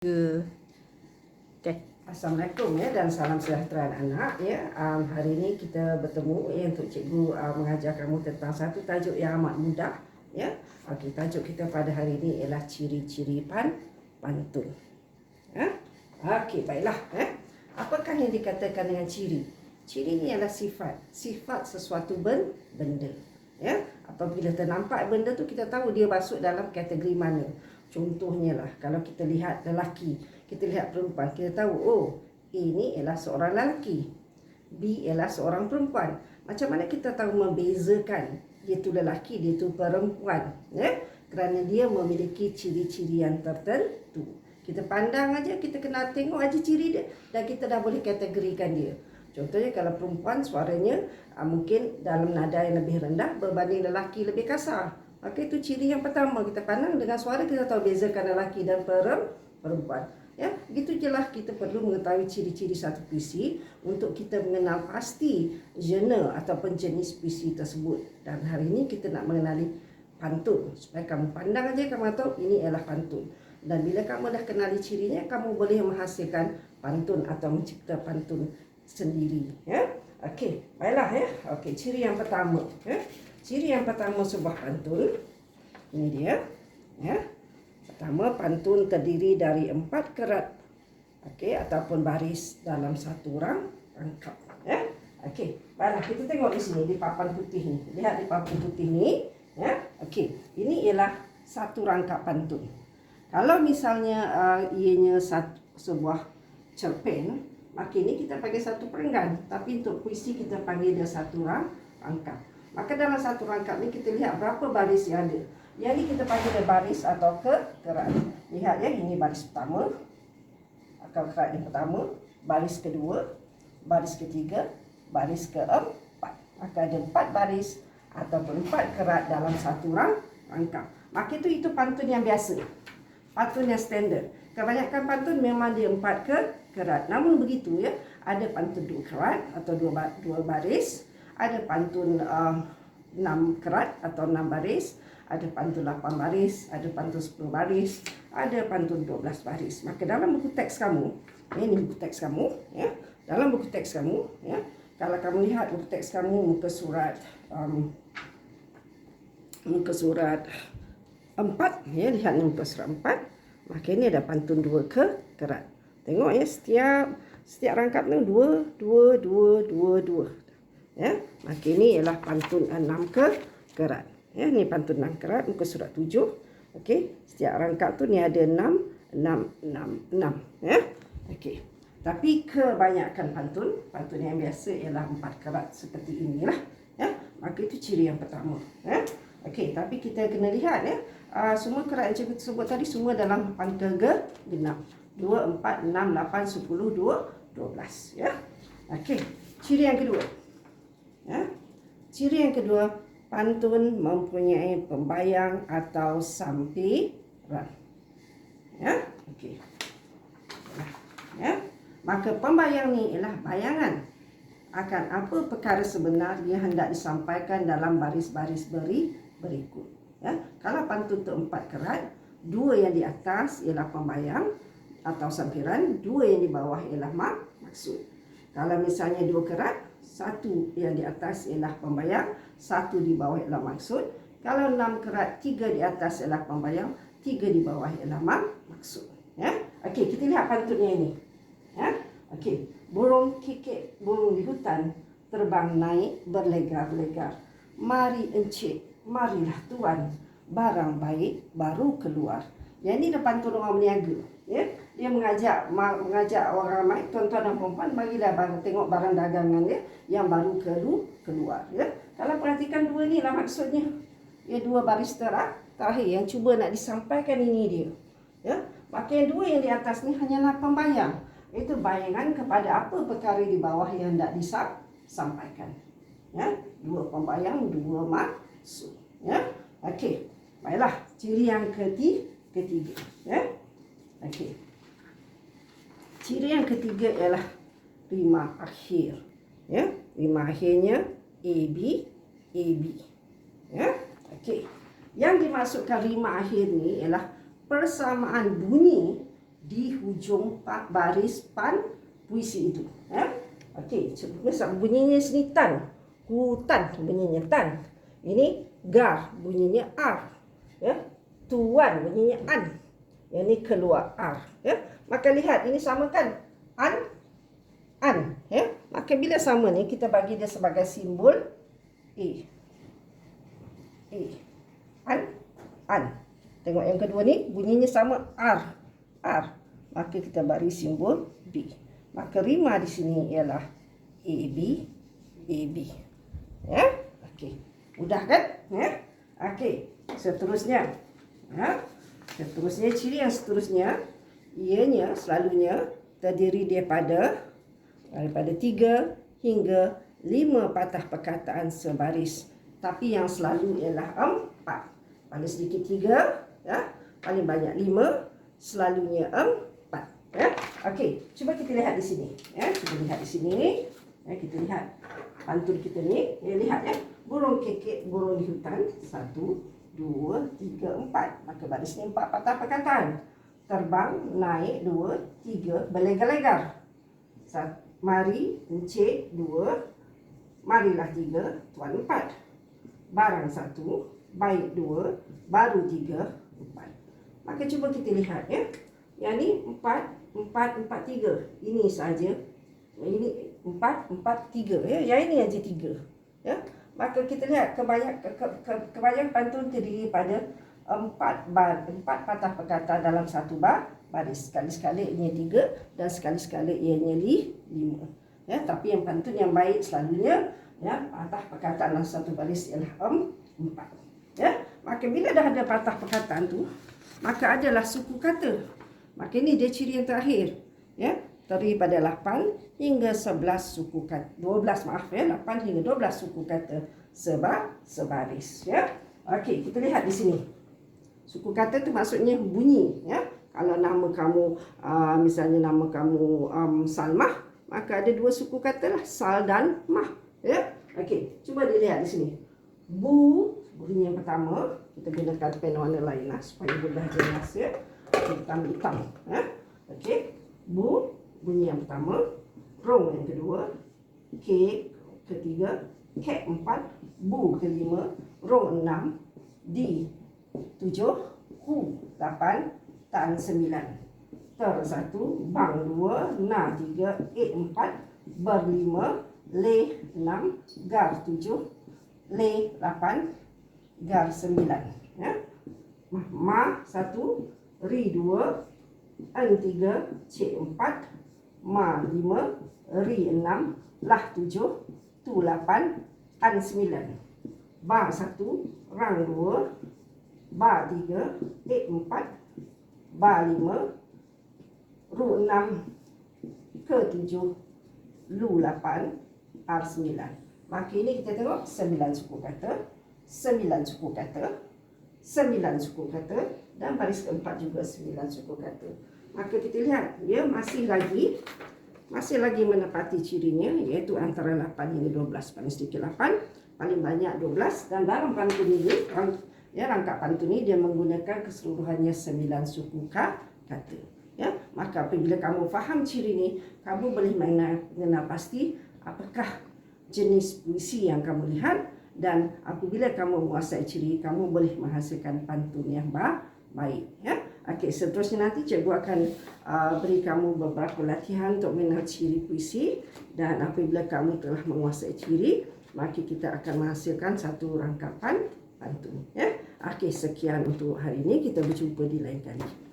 ke okay. Assalamualaikum ya dan salam sejahtera anak ya. Um, hari ini kita bertemu ya untuk cikgu uh, mengajar kamu tentang satu tajuk yang amat mudah ya. Okey, tajuk kita pada hari ini ialah ciri-ciri pan pantun. Ya. Okey, baiklah ya. Apakah yang dikatakan dengan ciri? Ciri ini adalah sifat, sifat sesuatu ben, benda. Ya, apabila ternampak benda tu kita tahu dia masuk dalam kategori mana. Contohnya lah, kalau kita lihat lelaki, kita lihat perempuan, kita tahu, oh, ini ialah seorang lelaki. B ialah seorang perempuan. Macam mana kita tahu membezakan dia tu lelaki, dia tu perempuan. Ya? Kerana dia memiliki ciri-ciri yang tertentu. Kita pandang aja, kita kena tengok aja ciri dia dan kita dah boleh kategorikan dia. Contohnya kalau perempuan suaranya uh, mungkin dalam nada yang lebih rendah berbanding lelaki lebih kasar. Maka itu ciri yang pertama kita pandang dengan suara kita tahu bezakan lelaki dan perempuan. Ya, begitu jelah kita perlu mengetahui ciri-ciri satu puisi untuk kita mengenal pasti genre ataupun jenis puisi tersebut. Dan hari ini kita nak mengenali pantun. Supaya kamu pandang aja kamu tahu ini ialah pantun. Dan bila kamu dah kenali cirinya, kamu boleh menghasilkan pantun atau mencipta pantun sendiri. Ya, okey, baiklah ya. Okey, ciri yang pertama. Ya. Ciri yang pertama sebuah pantun ini dia. Ya. Pertama pantun terdiri dari empat kerat okey ataupun baris dalam satu rang rangkap. Ya. Okey, baiklah kita tengok di sini di papan putih ni. Lihat di papan putih ni, ya. Okey, ini ialah satu rangkap pantun. Kalau misalnya uh, ianya satu, sebuah cerpen, maka ini kita panggil satu perenggan. Tapi untuk puisi kita panggil dia satu rang rangkap. Maka dalam satu rangkap ni kita lihat berapa baris yang ada. Yang ni kita panggil baris atau ke kerat. Lihat ya, ini baris pertama. Akal kerat yang pertama. Baris kedua. Baris ketiga. Baris keempat. Maka ada empat baris ataupun empat kerat dalam satu rang rangkap. Maka itu itu pantun yang biasa. Pantun yang standard. Kebanyakan pantun memang dia empat ke kerat. Namun begitu ya, ada pantun dua kerat atau dua dua baris ada pantun uh, 6 kerat atau 6 baris, ada pantun 8 baris, ada pantun 10 baris, ada pantun 12 baris. Maka dalam buku teks kamu, ini buku teks kamu, ya. Dalam buku teks kamu, ya. Kalau kamu lihat buku teks kamu muka surat um, muka surat 4, ya, lihat ni muka surat 4. Maka ini ada pantun 2 ke kerat. Tengok ya, setiap setiap rangkap ni 2 2 2 2 2 ya maka ini ialah pantun enam ke kerat. Ya ni pantun enam kerat muka surat tujuh. Okey setiap rangkap tu ni ada enam enam enam enam. Ya okey. Tapi kebanyakan pantun pantun yang biasa ialah empat kerat seperti inilah. Ya maka itu ciri yang pertama. Ya okey tapi kita kena lihat ya. Uh, semua kerat yang cikgu sebut tadi semua dalam pantun ke genap. Dua empat enam lapan sepuluh dua dua belas. Ya okey. Ciri yang kedua Ya. Ciri yang kedua, pantun mempunyai pembayang atau sampiran. Ya, okey. Ya. Maka pembayang ni ialah bayangan akan apa perkara sebenar yang hendak disampaikan dalam baris-baris beri berikut. Ya. Kalau pantun tu empat kerat, dua yang di atas ialah pembayang atau sampiran, dua yang di bawah ialah mak maksud. Kalau misalnya dua kerat, satu yang di atas ialah pembayang, satu di bawah ialah maksud. Kalau enam kerat, tiga di atas ialah pembayang, tiga di bawah ialah mak maksud. Ya, okey kita lihat pantunnya ini. Ya, okey burung kikik burung di hutan terbang naik berlegar-legar. Mari encik, marilah tuan, barang baik baru keluar. Yang ini depan tu orang berniaga. Ya, dia mengajak mengajak orang ramai tuan-tuan dan puan bagilah barang tengok barang dagangan dia yang baru kelu, keluar ya. Kalau perhatikan dua ni lah maksudnya. Ya dua baris terah terakhir yang cuba nak disampaikan ini dia ya. Maka yang dua yang di atas ni hanyalah pembayang. Itu bayangan kepada apa perkara di bawah yang hendak disampaikan ya. Dua pembayang dua maksud ya. Okey baiklah. Ciri yang ketiga ketiga ya. Okey Ciri yang ketiga ialah rima akhir. Ya, rima akhirnya AB, AB. Ya, okey. Yang dimasukkan rima akhir ni ialah persamaan bunyi di hujung baris pan puisi itu. Ya. Okey, cuba bunyinya sini tan. Hutan bunyinya tan. Ini gar bunyinya ar. Ya. Tuan bunyinya an. Yang ni keluar R. Ya. Maka lihat ini samakan an an. Ya. Maka bila sama ni kita bagi dia sebagai simbol A. A. An an. Tengok yang kedua ni bunyinya sama R. R. Maka kita bagi simbol B. Maka rima di sini ialah AB AB. Ya. Okey. Mudah kan? Ya. Okey. Seterusnya. Ya. Seterusnya ciri yang seterusnya ianya selalunya terdiri daripada daripada tiga hingga lima patah perkataan sebaris. Tapi yang selalu ialah empat. Paling sedikit tiga, ya. paling banyak lima, selalunya empat. Ya. Okey, cuba kita lihat di sini. Ya. Cuba lihat di sini. Ya, kita lihat pantun kita ni. Ya, lihat ya. Burung kekek, burung di hutan. Satu, dua, tiga, empat. Maka baris ni empat patah perkataan. Terbang, naik, dua, tiga, berlegar-legar. Mari, encik, dua, marilah tiga, tuan empat. Barang satu, baik dua, baru tiga, empat. Maka cuba kita lihat ya. Yang ni empat, empat, empat, tiga. Ini saja. Ini empat, empat, tiga. Ya. Yang ini aja tiga. Ya. Maka kita lihat kebanyak, ke, ke, ke, kebanyakan pantun terdiri pada empat bar, empat patah perkataan dalam satu bar baris. Sekali-sekali ianya tiga dan sekali-sekali ianya li, lima. Ya, tapi yang pantun yang baik selalunya ya patah perkataan dalam satu baris ialah em, empat. Ya, maka bila dah ada patah perkataan tu, maka adalah suku kata. Maka ini dia ciri yang terakhir. Ya, terdiri pada 8 hingga 11 suku kata. 12 maaf ya, 8 hingga 12 suku kata seba sebaris ya. Okey, kita lihat di sini. Suku kata tu maksudnya bunyi ya. Kalau nama kamu uh, misalnya nama kamu um, Salmah, maka ada dua suku kata lah, sal dan mah ya. Okey, cuba dilihat di sini. Bu bunyi yang pertama, kita gunakan pen warna lain lah supaya mudah jelas ya. Hitam hitam ya. Yang pertama, rong yang kedua, K ketiga, K empat, Bu kelima, rong enam, D tujuh, Hu lapan, Tan sembilan. Ter satu, Bang dua, Na tiga, E empat, Ber lima, Le enam, Gar tujuh, Le lapan, Gar sembilan. Ya. Ma satu, Ri dua, N tiga, C empat, Ma lima, Ri enam, Lah tujuh, Tu lapan, An sembilan. Ba satu, Rang dua, Ba tiga, E empat, Ba lima, Ru enam, Ke tujuh, Lu lapan, R sembilan. Maka ini kita tengok sembilan suku kata, sembilan suku kata, sembilan suku kata, dan baris keempat juga sembilan suku kata. Maka kita lihat, dia masih lagi masih lagi menepati cirinya iaitu antara 8 hingga 12 paling sedikit 8 paling banyak 12 dan dalam pantun ini rang, ya rangkap pantun ini dia menggunakan keseluruhannya 9 suku kata ya. Maka apabila kamu faham ciri ini kamu boleh mengenal pasti apakah jenis puisi yang kamu lihat. Dan apabila kamu menguasai ciri kamu boleh menghasilkan pantun yang baik ya Okey, seterusnya nanti cikgu akan uh, beri kamu beberapa latihan untuk mengenal ciri puisi dan apabila kamu telah menguasai ciri, maka kita akan menghasilkan satu rangkapan pantun. Ya? Okey, sekian untuk hari ini. Kita berjumpa di lain kali.